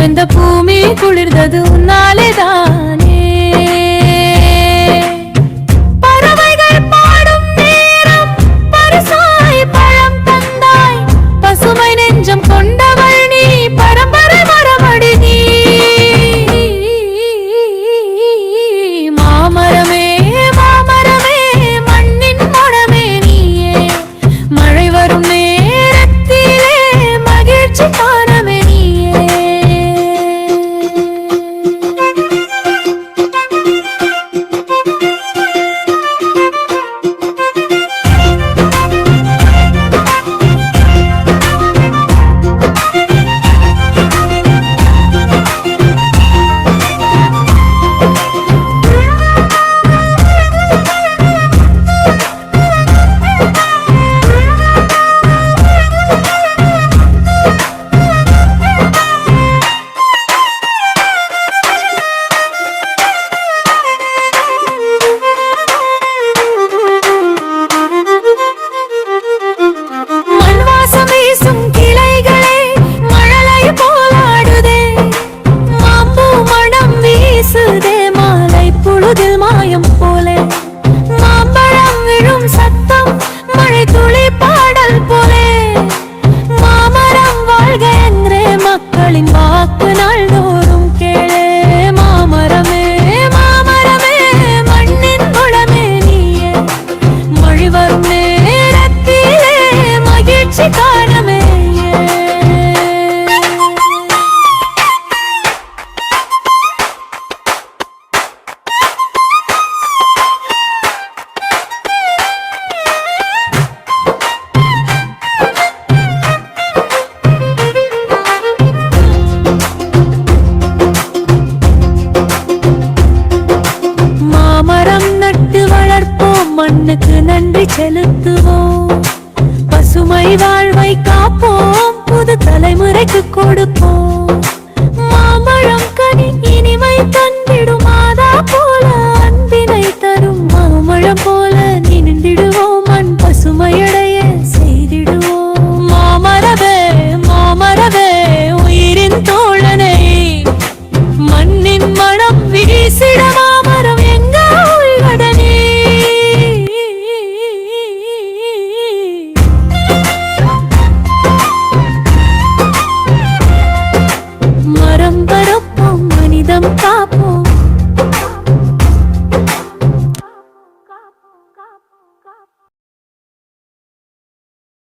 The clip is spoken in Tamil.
வெந்த பூமி குளிர்ந்தது உன்னாலே தானே. பறவைகள் பாடும் நேரம் பரிசாய் பழம் தந்தாய். பசுமை நெஞ்சம் கொண்டவள் நீ பரம்பரை மரபடி நீ. மாமரமே மாமரமே மண்ணின் மணமே நீயே. மழை வரும் காயம் மாயம் போலே மாம்பழம் விழும் சத்தம் மழை துளி பாடல் போலே. மாமரம் வாழ்க என்றே மக்களின் வாக்கு நாள் தோறும் கேளே. மாமரமே மாமரமே மண்ணின் குளமே நீயே. மொழி வரும் நேரத்திலே மகிழ்ச்சி கண்ணுக்கு நன்றி செலுத்துவோம். பசுமை வாழ்வை காப்போம். புது தலைமுறைக்கு கொடுப்போம்.